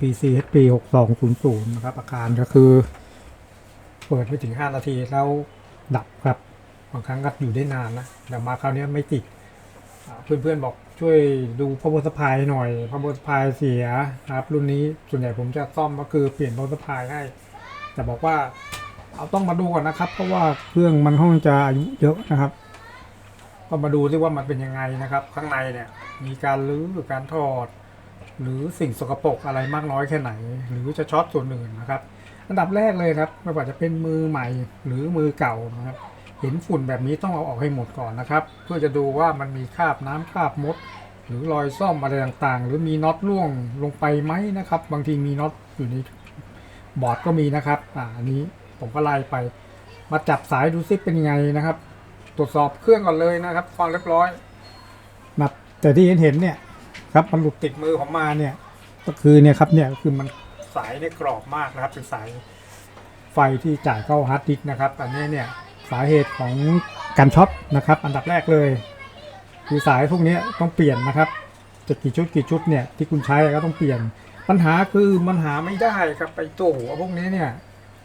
PC HP 6200 นะครับ อาการก็คือ เปิดไม่ถึง 5 นาทีแล้วดับครับ บางครั้งก็อยู่ได้นานนะ แต่มาคราวนี้ไม่ติด เพื่อนๆบอกช่วยดูพาวเวอร์สปายหน่อยพาวเวอร์สปายเสียนะครับ รุ่นนี้ส่วนใหญ่ผมจะซ่อมก็คือเปลี่ยนพาวเวอร์สปายให้ แต่บอกว่าเอาต้องมาดูก่อนนะครับ เพราะว่าเครื่องมันค่องจะอายุเยอะนะครับ ก็มาดูซิว่ามันเป็นยังไงนะครับ ข้างในเนี่ย มีการรื้อหรือการถอด หรือสิ่งสกปรกอะไรมากน้อยแค่ไหน หรือจะช็อตส่วนอื่นนะครับ อันดับแรกเลยครับไม่ว่าจะเป็นมือใหม่หรือมือเก่านะครับ เห็นฝุ่นแบบนี้ต้องเอาออกให้หมดก่อนนะครับ เพื่อจะดูว่ามันมีคราบน้ำคราบมด หรือรอยซ่อมอะไรต่างๆ หรือมีน็อตร่วงลงไปไหมนะครับ บางทีมีน็อตอยู่ในบอร์ดก็มีนะครับอ่าอันนี้ผมก็ไล่ไป มาจับสายดูซิเป็นยังไงนะครับ ตรวจสอบเครื่องก่อนเลยนะครับ ความเรียบร้อยนะแต่ที่เห็นเห็นเนี่ย ครับมันหลุดติดมือผมมาเนี่ย ก็คือเนี่ยครับเนี่ยคือมันสายเนี่ยกรอบมากนะครับเป็นสายไฟที่จ่ายเข้าฮาร์ดดิสก์นะครับอันนี้เนี่ยสาเหตุของการช็อตนะครับ อันดับแรกเลย คือสายพวกนี้ต้องเปลี่ยนนะครับจะกี่ชุดกี่ชุดเนี่ยที่คุณใช้ก็ต้องเปลี่ยน ปัญหาคือมันหาไม่ได้ครับไปตัวหัวพวกนี้เนี่ย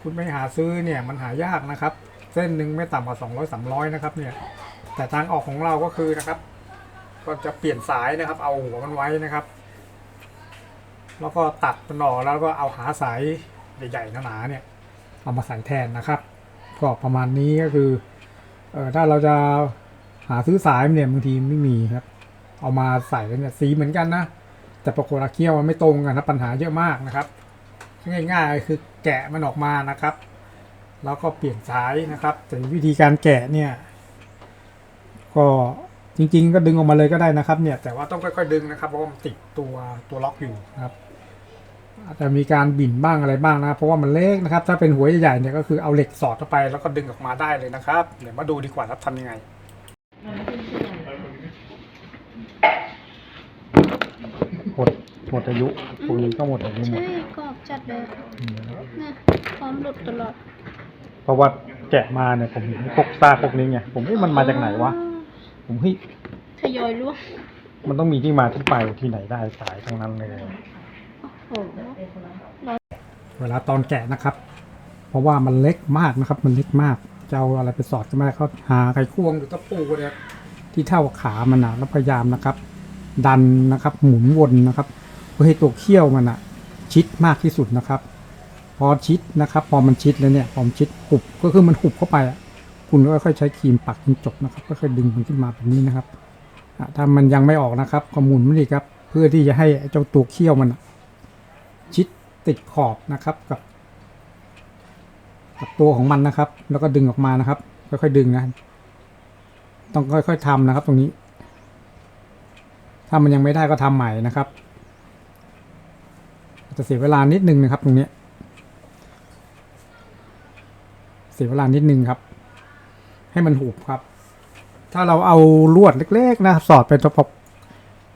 คุณไปหาซื้อเนี่ยมันหายากนะครับ เส้นหนึ่งไม่ต่ำกว่า200 300นะครับเนี่ยแต่ทางออกของเราก็คือนะครับ ก็จะเปลี่ยนสายนะครับ เอาหัวมันไว้นะครับ แล้วก็ตัดมันออกแล้วก็เอาหาสายใหญ่ๆหนาๆเนี่ยเอามาใส่แทนนะครับก็ประมาณนี้ก็คือเออถ้าเราจะหาซื้อสายเนี่ยบางทีไม่มีครับ เอามาใส่เนี่ยสีเหมือนกันนะแต่ปรากฏว่าเคี้ยวมันไม่ตรงกันนะปัญหาเยอะมากนะครับ ง่ายๆคือแกะมันออกมานะครับ แล้วก็เปลี่ยนสายนะครับแต่วิธีการแกะเนี่ย ก็ จริง ๆ ก็ดึงออกมาเลยก็ได้นะครับเนี่ยแต่ว่าต้องค่อยๆดึงนะครับเพราะว่ามันติดตัวตัวล็อกอยู่นะครับอาจจะมีการบิ่นบ้างอะไรบ้างนะครับเพราะว่ามันเล็กนะครับ ถ้าเป็นหัวใหญ่ๆเนี่ยก็คือเอาเหล็กสอดเข้าไปแล้วก็ดึงออกมาได้เลยนะครับเดี๋ยวมาดูดีกว่าครับทำยังไงหมดหมดอายุพวกนี้ก็หมดอายุหมดใช่กรอบจัดเลยเนี่ยพร้อมหลุดตลอด เพราะว่าแกะมาเนี่ยผมเห็นพวกซากพวกนี้ไงผมเอ้มันมาจากไหนวะ ผมเฮ้ยทยอยร่วงมันต้องมีที่มาที่ไปที่ไหนได้สายทั้งนั้นเลย โอ้โหเวลาตอนแกะนะครับ เพราะว่ามันเล็กมากนะครับ มันเล็กมากจะเอาอะไรไปสอดก็ไม่ได้เขาหาไขควงหรือตะปูเนี่ยที่เท่ากับขามันนะแล้วพยายามนะครับ ดันนะครับ หมุนวนนะครับเพื่อให้ตัวเขี้ยวมันอะชิดมากที่สุดนะครับ พอชิดนะครับ พอมันชิดแล้วเนี่ยพอมันชิดหุบก็คือมันหุบเข้าไปอะ คุณก็ค่อยใช้ครีมปักจนจบนะครับก็ค่อยดึงมันขึ้นมาแบบนี้นะครับถ้ามันยังไม่ออกนะครับก็หมุนมันอีกครับ เพื่อที่จะให้เจ้าตัวเขี้ยวมันชิดติดขอบนะครับกับกับตัวของมันนะครับ แล้วก็ดึงออกมานะครับ ค่อยๆดึงนะต้องค่อยๆทำนะครับ ตรงนี้ ถ้ามันยังไม่ได้ก็ทำใหม่นะครับ จะเสียเวลานิดนึงนะครับ ตรงนี้ เสียเวลานิดนึงครับ ให้มันหุบครับ ถ้าเราเอาลวดเล็กๆนะสอดไปตรง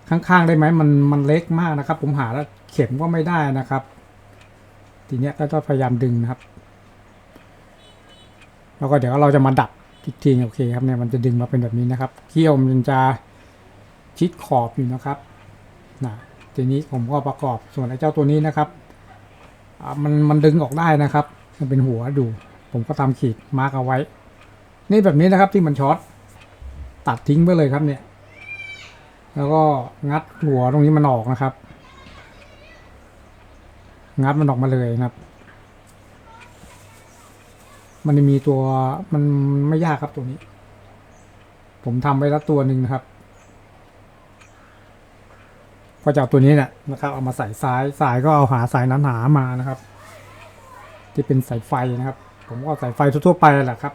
ข้างๆได้ไหมมันมันเล็กมากนะครับ ผมหาแล้วเข็มก็ไม่ได้นะครับ ทีเนี้ยก็ต้องพยายามดึงนะครับ แล้วก็เดี๋ยวเราจะมาดัดอีกทีโอเคครับเนี่ยมันจะดึงมาเป็นแบบนี้นะครับเขี้ยวมันจะชิดขอบอยู่นะครับนะทีนี้ผมก็ประกอบส่วนไอ้เจ้าตัวนี้นะครับมันมันดึงออกได้นะครับ มันเป็นหัวดู ผมก็ทำขีดมาร์กเอาไว้ นี่แบบนี้นะครับที่มันช็อตตัดทิ้งไปเลยครับเนี่ย แล้วก็งัดหัวตรงนี้มันออกนะครับ งัดมันออกมาเลยนะครับ มันมีตัวมันไม่ยากครับตัวนี้ ผมทำไปแล้วตัวหนึ่งนะครับก็จะเอาตัวนี้เนี่ยนะครับเอามาใส่สายสายก็เอาหาสายหนาๆมานะครับ ที่เป็นสายไฟนะครับ ผมก็สายไฟทั่วๆไปแหละครับ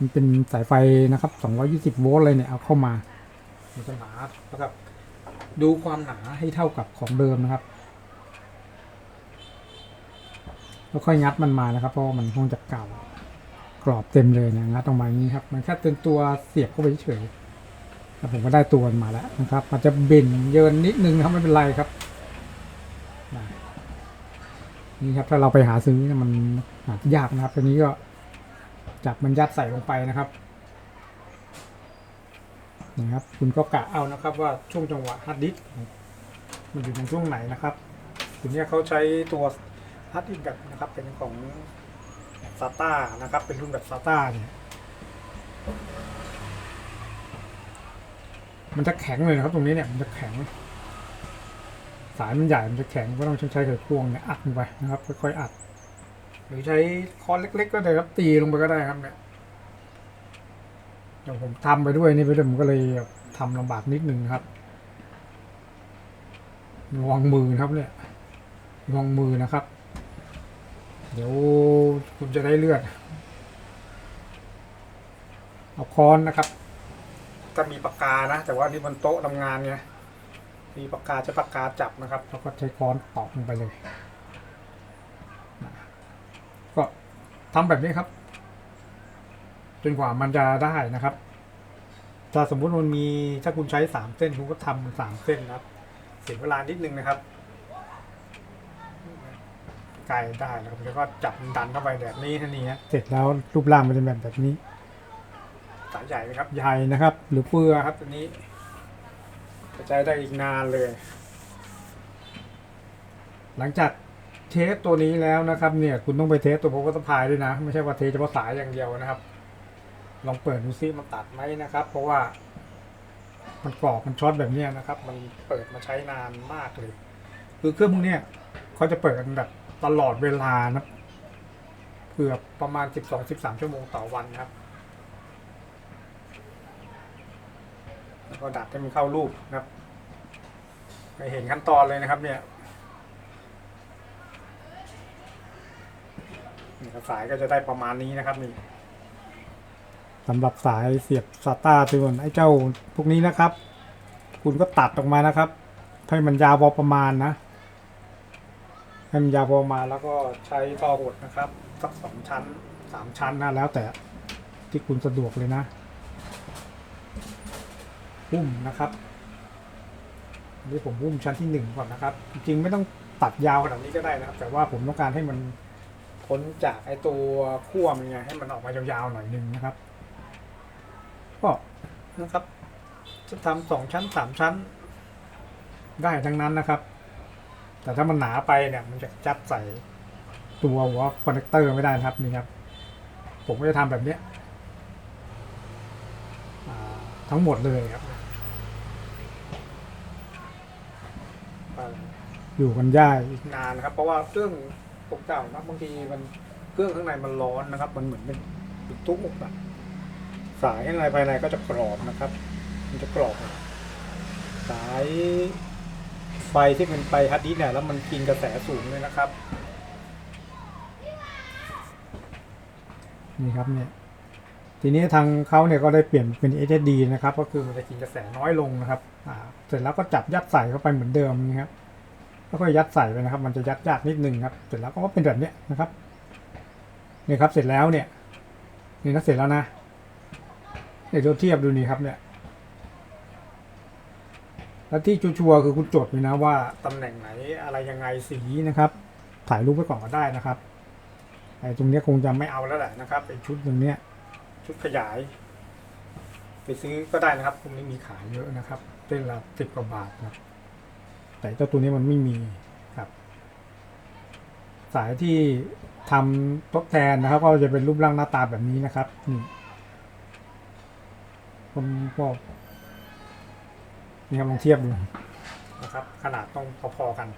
มันเป็นสายไฟนะครับ 220 โวลต์เลยเนี่ยเอาเข้ามามันจะหนาแล้วก็ดูความหนาให้เท่ากับของเดิมนะครับ แล้วค่อยงัดมันมานะครับ เพราะมันคงจะเก่ากรอบเต็มเลยนะงัดออกมานี้ครับ มันแค่เป็นตัวเสียบเข้าไปเฉยแล้วผมก็ได้ตัวมันมาแล้วนะครับ มันจะเบ่นเยินนิดนึงนะครับไม่เป็นไรครับนี่ครับถ้าเราไปหาซื้อนี่มันหายากนะครับตัวนี้ก็ จับมันยัดใส่ลงไปนะครับนะครับ คุณก็กะเอานะครับ ว่าช่วงจังหวะฮาร์ดดิสมันอยู่ในช่วงไหนนะครับทีเนี้ยเขาใช้ตัวฮัตอินแบบนะครับเป็นของซาต้านะครับ เป็นรุ่นแบบซาต้าเนี่ยมันจะแข็งเลยนะครับ ตรงนี้เนี่ยมันจะแข็ง สายมันใหญ่มันจะแข็งก็ต้องใช้ไขควงเนี่ยอัดลงไปนะครับ ค่อยๆอัด หรือใช้ค้อนเล็ก ๆ ก็ได้ครับตีลงไปก็ได้ครับเนี่ยอย่างผมทำไปด้วยนี่ไปด้วยผมก็เลยทำลำบากนิดนึงครับระวังมือครับเนี่ยระวังมือนะครับ เดี๋ยวคุณจะได้เลือด เอาค้อนนะครับถ้ามีปากกานะ แต่ว่านี่มันโต๊ะทำงานไงมีปากกาใช้ปากกาจับนะครับ แล้วก็ใช้ค้อนตอกลงไปเลยนะก็ ทำแบบนี้ครับ จนกว่ามันจะได้นะครับ ถ้าสมมุติมันมีถ้าคุณใช้สามเส้นคุณก็ทำสามเส้นนะครับ เสียเวลานิดนึงนะครับไกลได้แล้วแล้วก็จับดันเข้าไปแบบนี้ท่านี้ฮะเสร็จแล้วรูปร่างมันจะแบบแบบนี้สายใหญ่ไหมครับใหญ่นะครับ หรือเฟือครับตัวนี้จะใช้ได้อีกนานเลย หลังจาก เทสตัวนี้แล้วนะครับเนี่ยคุณต้องไปเทสตัวโพกสะพายด้วยนะ ไม่ใช่ว่าเทสเฉพาะสายอย่างเดียวนะครับ ลองเปิดดูซิมันตัดไหมนะครับ เพราะว่า มันกรอกมันช็อตแบบนี้นะครับ มันเปิดมาใช้นานมากเลย คือเครื่องพวกเนี้ยเขาจะเปิดกันแบบตลอดเวลานะเกือบประมาณ 12-13 ชั่วโมงต่อวันนะครับแล้วก็ดัดให้มันเข้ารูปนะครับไปเห็นขั้นตอนเลยนะครับเนี่ย นี่ครับสายก็จะได้ประมาณนี้นะครับนี่สำหรับสายเสียบสตาร์ตัวนไอ้เจ้าพวกนี้นะครับ คุณก็ตัดออกมานะครับให้มันยาวพอประมาณนะให้มันยาวพอประมาณแล้วก็ใช้ท่อหดนะครับสักสองชั้นสามชั้นนะแล้วแต่ที่คุณสะดวกเลยนะหุ้มนะครับนนี้ผมหุ้มชั้นที่หนึ่งก่อนนะครับ จริงๆไม่ต้องตัดยาวขนาดนี้ก็ได้นะครับ แต่ว่าผมต้องการให้มัน พ้นจากไอตัวขั้วมันไงให้มันออกมายาวๆหน่อยหนึงนะครับก็นะครับ จะทำสองชั้นสามชั้น ได้ทั้งนั้นนะครับ แต่ถ้ามันหนาไปเนี่ยมันจะจัดใส่ตัวหัวคอนเนคเตอร์ไม่ได้นะครับนี่ครับ ผมก็จะทำแบบเนี้ยทั้งหมดเลยครับอยู่กันยากอีกนานครับ เพราะว่าเรื่อง เก่าๆนะบางทีมันเครื่องข้างในมันร้อนนะครับ มันเหมือนเป็นตุ้มอะสายข้างในภายในก็จะกรอบนะครับ มันจะกรอบ สายไฟที่เป็นไฟฮาร์ดดิสเนี่ยแล้วมันกินกระแสสูงเลยนะครับ นี่ครับเนี่ยทีนี้ทางเขาเนี่ยก็ได้เปลี่ยนเป็น SSD นะครับ ก็คือมันจะกินกระแสน้อยลงนะครับอ่าเสร็จแล้วก็จับยัดใส่เข้าไปเหมือนเดิมนะครับ แล้วก็ยัดใส่ไปนะครับ มันจะยัดยากนิดนึงครับ เสร็จแล้วก็เป็นแบบนี้นะครับนี่ครับ เสร็จแล้วเนี่ยนี่นะเสร็จแล้วนะเดี๋ยวเทียบดูนี่ครับเนี่ย แล้วที่ชัวร์คือคุณจดไว้นะว่าตำแหน่งไหนอะไรยังไงสีนะครับ ถ่ายรูปไว้ก่อนก็ได้นะครับไอ้ตรงนี้คงจะไม่เอาแล้วแหละนะครับไอ้ชุดตรงเนี้ย ชุดขยาย ไปซื้อก็ได้นะครับพวกนี้มีขายเยอะนะครับเส้นละสิบกว่าบาทนะครับ แต่เจ้าตัวนี้มันไม่มีครับ สายที่ทำทดแทนนะครับ ก็จะเป็นรูปร่างหน้าตาแบบนี้นะครับนี่ผมก็นี่ครับลองเทียบดูนะครับ ขนาดต้องพอๆกัน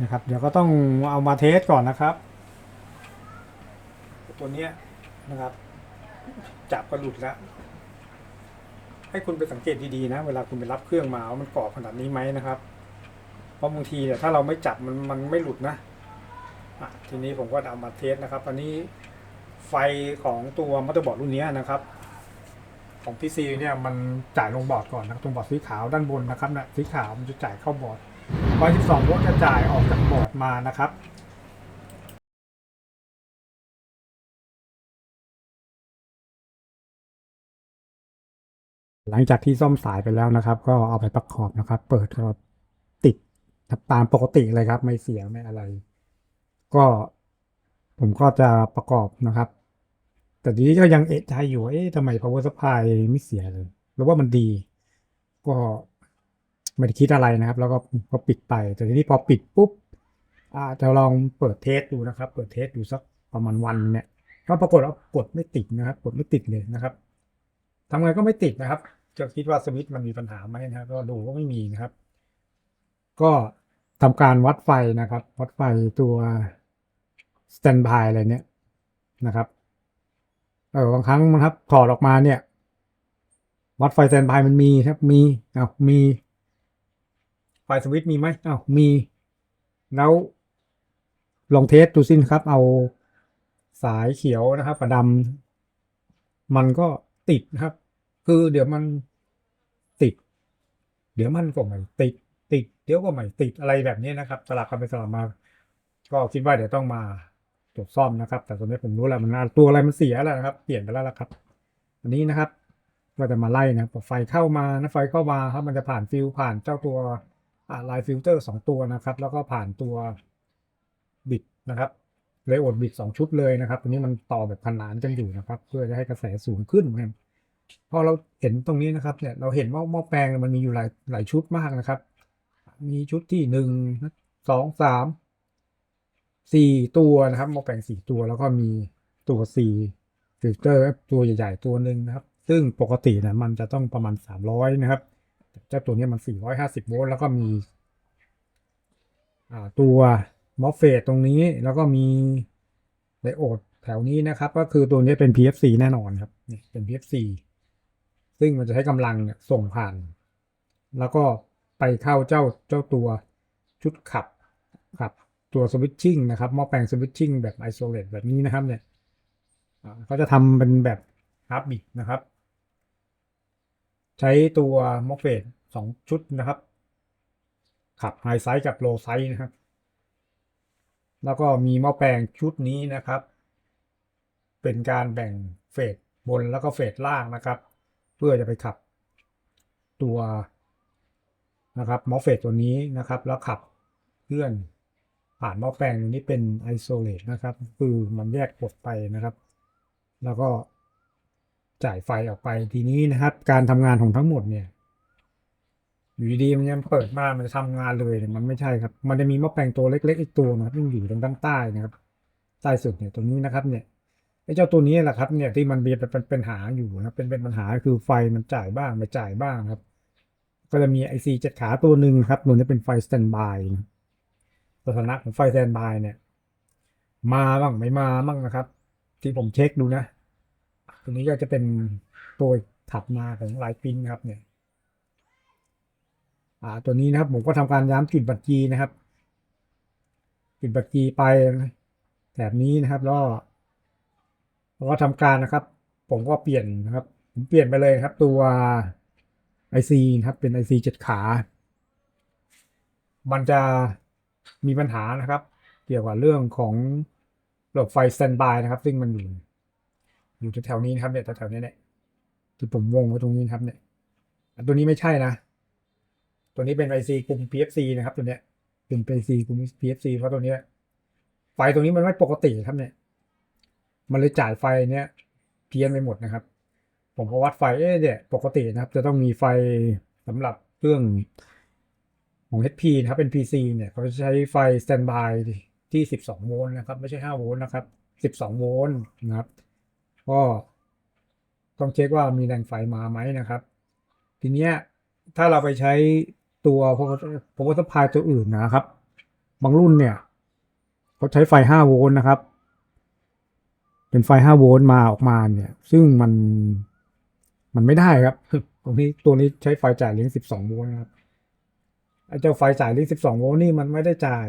นะครับ เดี๋ยวก็ต้องเอามาเทสก่อนนะครับ ตัวเนี้ยนะครับ จับก็หลุดแล้ว ให้คุณไปสังเกตดีๆนะ เวลาคุณไปรับเครื่องมาว่ามันกรอบขนาดนี้ไหมนะครับ เพราะบางทีเนี่ยถ้าเราไม่จับมันมันไม่หลุดนะอะทีนี้ผมก็เอามาเทสนะครับอันนี้ไฟของตัวมัตเตอร์บอร์ดรุ่นนี้นะครับ ของ PC เนี่ยมันจ่ายลงบอร์ดก่อนนะตรงบอร์ดสีขาวด้านบนนะครับเนี่ยสีขาวมันจะจ่ายเข้าบอร์ด112โวลต์จะจ่ายออกจากบอร์ดมานะครับ หลังจากที่ซ่อมสายไปแล้วนะครับ ก็เอาไปประกอบนะครับ เปิดก็ติดตามปกติเลยครับ ไม่เสียไม่อะไร ก็ผมก็จะประกอบนะครับ แต่ทีนี้ก็ยังเอะใจอยู่เอ๊ะทำไม power supply ไม่เสียเลยหรือว่ามันดี ก็ไม่ได้คิดอะไรนะครับ แล้วก็ก็ปิดไป แต่ทีนี้พอปิดปุ๊บอ่าจะลองเปิดเทสดูนะครับ เปิดเทสดูสักประมาณวันเนี่ยก็ปรากฏว่ากดไม่ติดนะครับ กดไม่ติดเลยนะครับทำไงก็ไม่ติดนะครับ จะคิดว่าสวิตช์มันมีปัญหาไหมนะครับก็ดูก็ไม่มีนะครับ ก็ทำการวัดไฟนะครับ วัดไฟตัวสแตนบายอะไรเนี่ยนะครับเออบางครั้งนะครับถอดออกมาเนี่ย วัดไฟสแตนบายมันมีครับมีอ้ามี ไฟสวิตช์มีไหมอ้ามี แล้วลองเทสดูสิครับ เอาสายเขียวนะครับกับดำมันก็ติดนะครับ คือเดี๋ยวมัน ดี๋ยวมันก็ไม่ติดติด เดี๋ยวก็ไม่ติดอะไรแบบนี้นะครับ สลับกันไปสลับมา ก็คิดว่าเดี๋ยวต้องมาตรวจซ่อมนะครับ แต่ตอนนี้ผมรู้แล้วมันตัวอะไรมันเสียแล้วนะครับ เปลี่ยนไปแล้วละครับ อันนี้นะครับก็จะมาไล่นะไฟเข้ามานะไฟเข้ามาครับมันจะผ่านฟิลผ่านเจ้าตัวอ่าไลน์ฟิลเตอร์สองตัวนะครับ แล้วก็ผ่านตัวบิดนะครับเลยอดบิดสองชุดเลยนะครับตัวนี้มันต่อแบบขนานกันอยู่นะครับ เพื่อจะให้กระแสสูงขึ้นนะครับ พอเราเห็นตรงนี้นะครับเนี่ยเราเห็นว่าหม้อแปลงมันมีอยู่หลายหลายชุดมากนะครับ มีชุดที่หนึ่งสองสามสี่ตัวนะครับหม้อแปลงสี่ตัวแล้วก็มีตัวสี่ฟิลเตอร์ตัวใหญ่ๆตัวหนึ่งนะครับ ซึ่งปกตินะมันจะต้องประมาณสามร้อยนะครับแต่เจ้าตัวนี้มันสี่ร้อยห้าสิบโวลต์แล้วก็มีตัวมอฟเฟตตรงนี้แล้วก็มีไดโอดแถวนี้นะครับ ก็คือตัวนี้เป็น PFC แน่นอนครับนี่เป็น PFC ซึ่งมันจะใช้กำลังเนี่ยส่งผ่าน แล้วก็ไปเข้าเจ้าเจ้าตัวชุดขับขับตัวสวิตชิ่งนะครับหม้อแปลงสวิตชิ่งแบบไอโซเลตแบบนี้นะครับเนี่ยเขาจะทำเป็นแบบฮาร์บิดนะครับ ใช้ตัวมอฟเฟตสองชุดนะครับ ขับไฮไซส์กับโลไซส์นะครับ แล้วก็มีหม้อแปลงชุดนี้นะครับ เป็นการแบ่งเฟสบนแล้วก็เฟสล่างนะครับ เพื่อจะไปขับตัวนะครับมอฟเฟตตัวนี้นะครับ แล้วขับเคลื่อนผ่านหม้อแปลงนี้เป็นไอโซเลตนะครับ คือมันแยกกดไปนะครับ แล้วก็จ่ายไฟออกไปทีนี้นะครับ การทำงานของทั้งหมดเนี่ยอยู่ดีมันยังเปิดมามันจะทำงานเลยเนี่ยมันไม่ใช่ครับ มันจะมีหม้อแปลงตัวเล็กๆอีกตัวนะครับที่อยู่ตรงด้านใต้นะครับ ใต้สุดเนี่ยตรงนี้นะครับเนี่ย เจ้าตัวนี้แหละครับเนี่ยที่มันมีเป็นเป็นปัญหาอยู่นะเป็นเป็นปัญหาคือไฟมันจ่ายบ้างไม่จ่ายบ้างครับ ก็จะมีไอซีเจ็ดขาตัวหนึ่งครับตัวนี้เป็นไฟสแตนบายสถานะของไฟสแตนบายเนี่ย มาบ้างไม่มาบ้างนะครับ ที่ผมเช็คดูนะตัวนี้ก็จะเป็นตัวถัดมาของไลน์ปิ้นครับเนี่ยอ่าตัวนี้นะครับผมก็ทำการย้ำจุดบัตรจีนะครับจุดบัตรจีไปแถบนี้นะครับแล้ว ก็แล้วก็ทำการนะครับ ผมก็เปลี่ยนนะครับ ผมเปลี่ยนไปเลยครับ ตัว IC นะครับเป็น IC เจ็ดขา มันจะมีปัญหานะครับ เกี่ยวกับเรื่องของระบบไฟสแตนบายนะครับ ซึ่งมันอยู่อยู่แถวๆนี้นะครับเนี่ยแถวๆนี้เนี่ยที่ผมวงไว้ตรงนี้นครับเนี่ยตัวนี้ไม่ใช่นะ ตัวนี้เป็น IC กลุ่ม PFC นะครับ ตัวเนี้ยเป็น IC กลุ่ม PFC เพราะตัวเนี้ยไฟตรงนี้มันไม่ปกติครับเนี่ย มันเลยจ่ายไฟเนี้ยเพี้ยนไปหมดนะครับ ผมก็วัดไฟเอ๊ะเนี่ยปกตินะครับ จะต้องมีไฟสำหรับเครื่องของ HP นะครับเป็น PC เนี่ยเขาจะใช้ไฟสแตนบายที่ 12 โวลต์นะครับ ไม่ใช่ 5 โวลต์นะครับ 12 โวลต์นะครับ ก็ต้องเช็คว่ามีแรงไฟมาไหมนะครับ ทีเนี้ยถ้าเราไปใช้ตัว power supply ตัวอื่นนะครับ บางรุ่นเนี่ยเขาใช้ไฟ 5 โวลต์นะครับ เป็นไฟ5โวลต์มาออกมาเนี่ย ซึ่งมันมันไม่ได้ครับตรงนี้ตัวนี้ใช้ไฟจ่ายเลี้ยง12โวลต์นะครับไอ้เจ้าไฟจ่ายเลี้ยง12โวลต์นี่มันไม่ได้จ่าย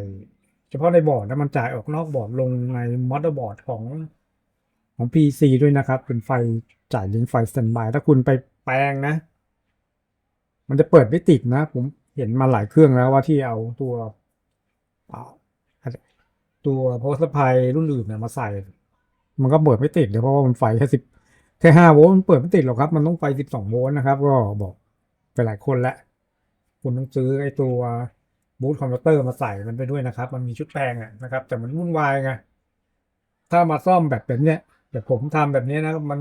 เฉพาะในบอร์ดนะมันจ่ายออกนอกบอร์ดลงในมอเตอร์บอร์ดของของ PC ด้วยนะครับ เป็นไฟจ่ายเลี้ยงไฟสแตนบายถ้าคุณไปแปลงนะ มันจะเปิดไม่ติดนะ ผมเห็นมาหลายเครื่องแล้วว่าที่เอาตัวตัว power supply รุ่นอื่นเนี่ยมาใส่ มันก็เปิดไม่ติดเลยเพราะว่ามันไฟแค่สิบแค่ห้าโวลต์มันเปิดไม่ติดหรอกครับ มันต้องไฟสิบสองโวลต์นะครับ ก็บอกไปหลายคนแล้วคุณต้องซื้อไอ้ตัวบูตคอมพิวเตอร์มาใส่มันไปด้วยนะครับ มันมีชุดแปลงอะนะครับ แต่มันวุ่นวายไงถ้ามาซ่อมแบบแบบเนี้ยแบบผมทำแบบเนี้ยนะมัน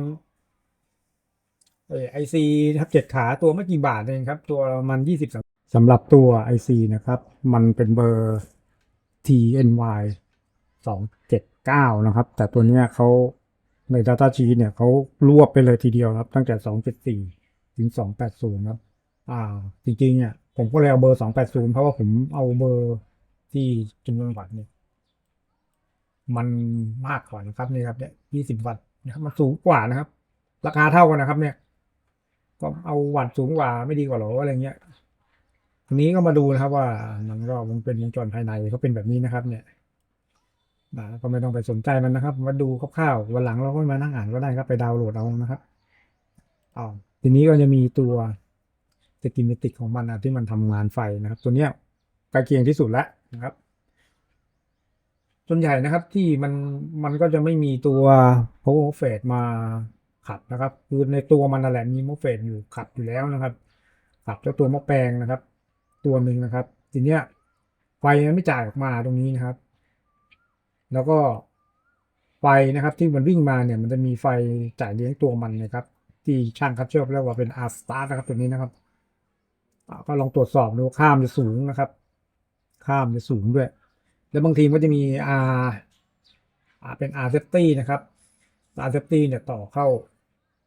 ไอซีครับเจ็ดขาตัวไม่กี่บาทเองครับ ตัวมันยี่สิบสำหรับตัว IC นะครับ มันเป็นเบอร์ TNY 9 นะครับ แต่ตัวเนี้ยเขาใน Data Sheet เนี่ยเขารวบไปเลยทีเดียวครับ ตั้งแต่ 274 ถึง 280 ครับ อ่า จริงๆเนี่ยผมก็เลยเอาเบอร์ 280 เพราะว่าผมเอาเบอร์ที่จำนวนวัตต์เนี่ยมันมากกว่านะครับนี่ครับเนี่ย20 วัตต์นะครับมันสูงกว่านะครับ ราคาเท่ากันนะครับ เนี่ย ก็เอาวัตต์สูงกว่าไม่ดีกว่าหรออะไรเงี้ยทีนี้ก็มาดูนะครับว่ามันก็มันเป็นวงจรภายในเขาเป็นแบบนี้นะครับ เนี่ย นะก็ไม่ต้องไปสนใจมันนะครับ มาดูคร่าวๆวันหลังเราก็มานั่งอ่านก็ได้ครับไปดาวน์โหลดเอานะครับอ๋อทีนี้ก็จะมีตัวสกิมติกของมันนะที่มันทำงานไฟนะครับ ตัวเนี้ยใกล้เคียงที่สุดแล้วนะครับส่วนใหญ่นะครับที่มันมันก็จะไม่มีตัว power f a d มาขัดนะครับ คือในตัวมันนั่นแหละมี power f a d อยู่ขัดอยู่แล้วนะครับ ขัดเจ้าตัวหม้อแปลงนะครับ ตัวหนึ่งนะครับ ทีเนี้ยไฟมันไม่จ่ายออกมาตรงนี้นะครับ แล้วก็ไฟนะครับที่มันวิ่งมาเนี่ยมันจะมีไฟจ่ายเลี้ยงตัวมันนะครับ ที่ช่างคัดเชือเรียกว่าเป็น R start นะครับตัวนี้นะครับก็ลองตรวจสอบดูข้ามจะสูงนะครับ ข้ามจะสูงด้วย แล้วบางทีมก็จะมี R R เป็น R safety นะครับ R safety เนี่ยต่อเข้า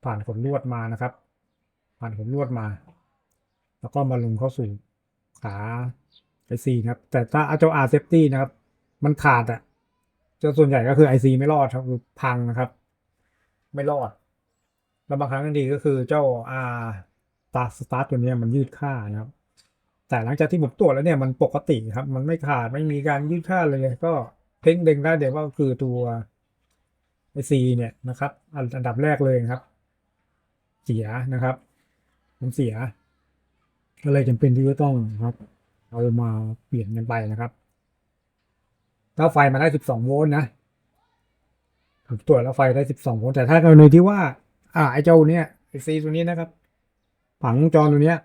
ผ่านขนลวดมานะครับ ผ่านขนลวดมา แล้วก็มาลงเข้าสู่ขาไอซีนะครับ แต่ถ้าเอาเจ้า R safety นะครับ มันขาดอะเจ้าส่วนใหญ่ก็คือ IC ไม่รอดครับคือพังนะครับ ไม่รอด แล้วบางครั้งก็ดีก็คือเจ้า R ตาสตาร์ทตัวนี้มันยืดค่านะครับ แต่หลังจากที่ผมตรวจแล้วเนี่ยมันปกติครับ มันไม่ขาดไม่มีการยืดค่าเลย ก็เพ่งเด้งได้เดี๋ยวว่าคือตัวไอซีเนี่ยนะครับ อันดับแรกเลยครับ เสียนะครับมันเสียก็เลยจำเป็นที่จะต้องครับ เอามาเปลี่ยนกันไปนะครับ ถ้าไฟมาได้ 12 โวลต์นะตรวจแล้วไฟได้ 12 โวลต์แต่ถ้ากรณีที่ว่า อ่าไอ้เจ้าเนี้ยไอซีตัวนี้นะครับ ผังจรตัวเนี้ย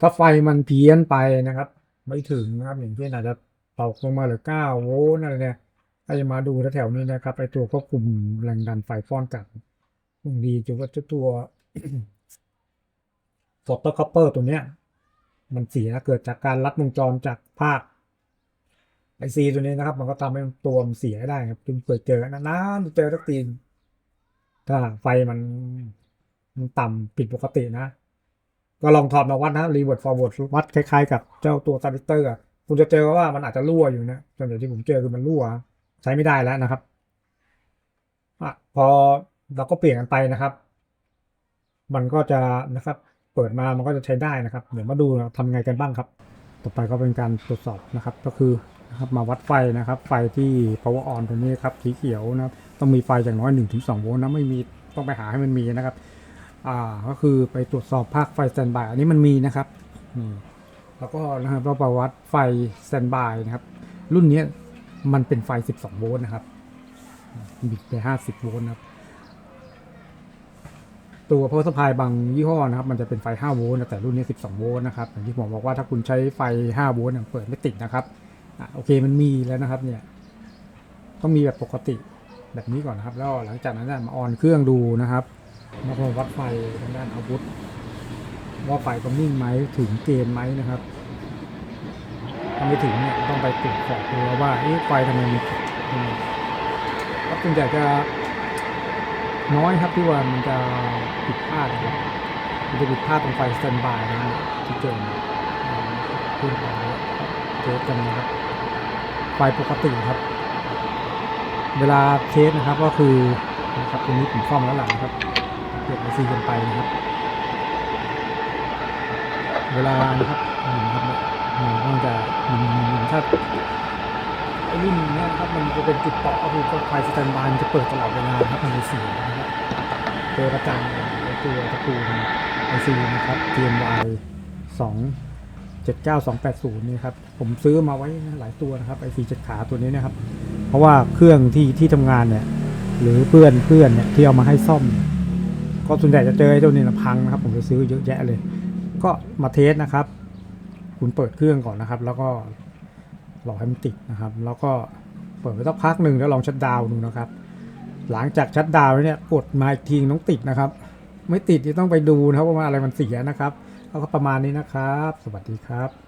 ถ้าไฟมันเพี้ยนไปนะครับ ไม่ถึงนะครับอย่างเช่นอาจจะตกลงมาเหลือ 9 โวลต์อะไรเนี่ยถ้าจะมาดูแถวๆนี้นะครับไอตัวควบคุมแรงดันไฟฟ้อนกลับบางทีจะว่าเจ้าตัวฟอตโตอคัพเปอร์ตัวเนี้ย มันเสียเกิดจากการลัดวงจรจากภาค ไอซีตัวนี้นะครับ มันก็ทำให้ตัวมันเสียได้ครับจึงเคยเจอนานๆเจอสักทีถ้าไฟมันมันต่ำผิดปกตินะ ก็ลองถอดมาวัดนะรีเวิร์ดฟอร์เวิร์ดวัดคล้ายๆกับเจ้าตัวซาริเตอร์คุณจะเจอว่ามันอาจจะรั่วอยู่นะส่วนใหญ่ที่ผมเจอคือมันรั่ว ใช้ไม่ได้แล้วนะครับอะพอเราก็เปลี่ยนกันไปนะครับ มันก็จะนะครับ เปิดมามันก็จะใช้ได้นะครับ เดี๋ยวมาดูนะทำไงกันบ้างครับ ต่อไปก็เป็นการตรวจสอบนะครับ ก็คือ นะครับมาวัดไฟนะครับ ไฟที่ power on ตรงนี้ครับสีเขียวนะครับต้องมีไฟอย่างน้อย 1-2 โวลต์นะไม่มีต้องไปหาให้มันมีนะครับอ่าก็คือไปตรวจสอบภาคไฟสแตนบายอันนี้มันมีนะครับนี่แล้วก็นะครับเราประวัติไฟสแตนบายนะครับ รุ่นนี้มันเป็นไฟ 12 โวลต์นะครับบิดไป 50 โวลต์นะครับ ตัว power supply บางยี่ห้อนะครับ มันจะเป็นไฟ 5 โวลต์แต่รุ่นนี้ 12 โวลต์นะครับอย่างที่ผมบอกว่าถ้าคุณใช้ไฟ 5 โวลต์เปิดไม่ติดนะครับ อะโอเคมันมีแล้วนะครับเนี่ยต้องมีแบบปกติแบบนี้ก่อนนะครับ แล้วหลังจากนั้นเนยมาออนเครื่องดูนะครับแล้วก็วัดไฟทางด้านอาวุธว่าไฟตรงนิ่งไหมถึงเกณฑ์ไหมนะครับถ้าไม่ถึงเนี่ยต้องไปตรวจสอบดูว่าเอ๊ะไฟทำไมมีก็ส่วนใหญ่จะน้อยครับที่ว่ามันจะผิดพลาดนะครับมันจะผิดพลาดตรงไฟสแตนบายนะที่เจอนะขึ้นไปแล้วเทสกันนะครับ ไฟปกติครับ เวลาเทสนะครับก็คือนะครับตรงนี้ผมซ่อมแล้วหลังครับเปลี่ยนไอซีกันไปนะครับ เวลานะครับนี่นครับเนี่ยมันก็จะมันมันถ้าไอ้รุ่นเนี้ยนะครับมันจะเป็นจุดต่อก็คือไฟสแตนบายจะเปิดตลอดเวลาครับมันจะเสียนะครับเจอประจำเลยไอ้ตัวตะปูไอซีนะครับ TNY ส องเจ็ดเก้าสองแปดศูนย์นี่ครับ ผมซื้อมาไว้หลายตัวนะครับไอซีเจ็ดขาตัวนี้นะครับ เพราะว่าเครื่องที่ที่ทำงานเนี่ย หรือเพื่อนเพื่อนเนี่ยที่เอามาให้ซ่อมเนี่ยก็ส่วนใหญ่จะเจอไอ้ตัวนี้นะพังนะครับ ผมจะซื้อเยอะแยะเลย ก็มาเทสนะครับ คุณเปิดเครื่องก่อนนะครับ แล้วก็รอให้มันติดนะครับ แล้วก็เปิดไปสักพักหนึ่งแล้วลองชัดดาวน์ดูนะครับ หลังจากชัดดาวน์แล้วเนี่ยกดมาอีกทีต้องติดนะครับ ไม่ติดที่ต้องไปดูนะครับว่าอะไรมันเสียนะครับ ก็ประมาณนี้นะครับ สวัสดีครับ